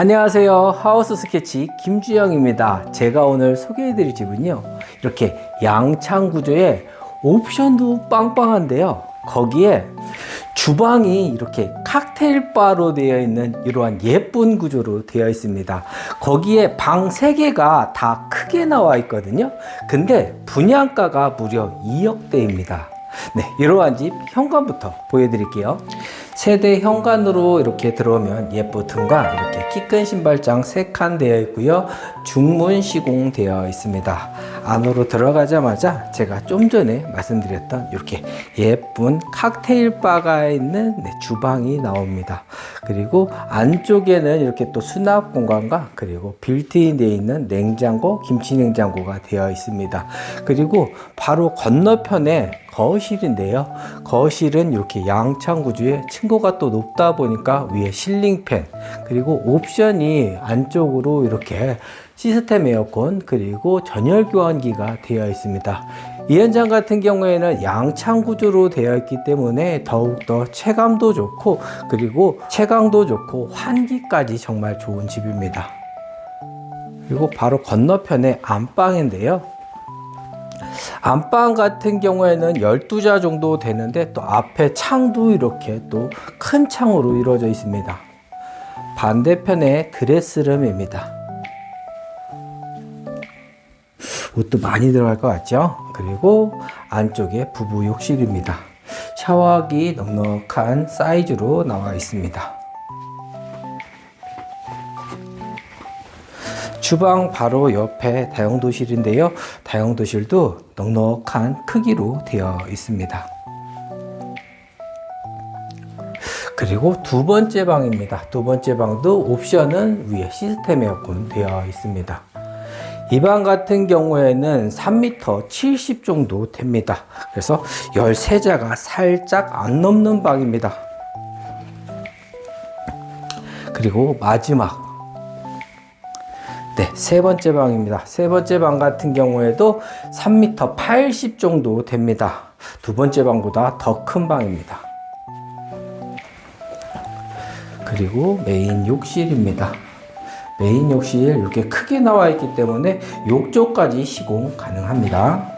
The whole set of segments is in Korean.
안녕하세요. 하우스 스케치 김주영입니다. 제가 오늘 소개해 드릴 집은요. 이렇게 양창 구조에 옵션도 빵빵한데요. 거기에 주방이 이렇게 칵테일 바로 되어 있는 이러한 예쁜 구조로 되어 있습니다. 거기에 방 3개가 다 크게 나와 있거든요. 근데 분양가가 무려 2억대입니다. 네, 이러한 집 현관부터 보여드릴게요. 세대 현관으로 이렇게 들어오면 예쁘등과 이렇게 키 큰 신발장 3칸 되어 있고요. 중문 시공 되어 있습니다. 안으로 들어가자마자 제가 좀 전에 말씀드렸던 이렇게 예쁜 칵테일 바가 있는 네, 주방이 나옵니다. 그리고 안쪽에는 이렇게 또 수납 공간과 그리고 빌트인 되어 있는 냉장고, 김치 냉장고가 되어 있습니다. 그리고 바로 건너편에 거실인데요. 거실은 이렇게 양창 구조에 층고가 또 높다 보니까 위에 실링팬 그리고 옵션이 안쪽으로 이렇게 시스템 에어컨 그리고 전열 교환기가 되어 있습니다. 이 현장 같은 경우에는 양창 구조로 되어 있기 때문에 더욱더 체감도 좋고 그리고 채광도 좋고 환기까지 정말 좋은 집입니다. 그리고 바로 건너편에 안방인데요. 안방 같은 경우에는 12자 정도 되는데 또 앞에 창도 이렇게 또 큰 창으로 이루어져 있습니다. 반대편에 드레스룸입니다. 옷도 많이 들어갈 것 같죠? 그리고 안쪽에 부부 욕실입니다. 샤워하기 넉넉한 사이즈로 나와 있습니다. 주방 바로 옆에 다용도실인데요. 다용도실도 넉넉한 크기로 되어 있습니다. 그리고 두 번째 방입니다. 두 번째 방도 옵션은 위에 시스템 에어컨 되어 있습니다. 이 방 같은 경우에는 3m 70 정도 됩니다. 그래서 13자가 살짝 안 넘는 방입니다. 그리고 마지막 네, 세 번째 방입니다. 세 번째 방 같은 경우에도 3m 80 정도 됩니다. 두 번째 방보다 더 큰 방입니다. 그리고 메인 욕실입니다. 메인 욕실 이렇게 크게 나와 있기 때문에 욕조까지 시공 가능합니다.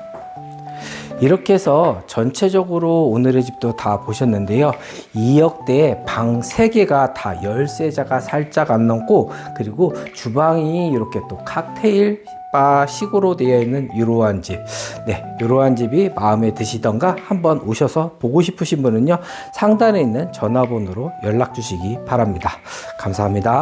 이렇게 해서 전체적으로 오늘의 집도 다 보셨는데요. 2억대에 방 3개가 다 열세자가 살짝 안 넘고 그리고 주방이 이렇게 또 칵테일 바 식으로 되어 있는 이러한 집. 네, 이러한 집이 마음에 드시던가 한번 오셔서 보고 싶으신 분은요. 상단에 있는 전화번호로 연락 주시기 바랍니다. 감사합니다.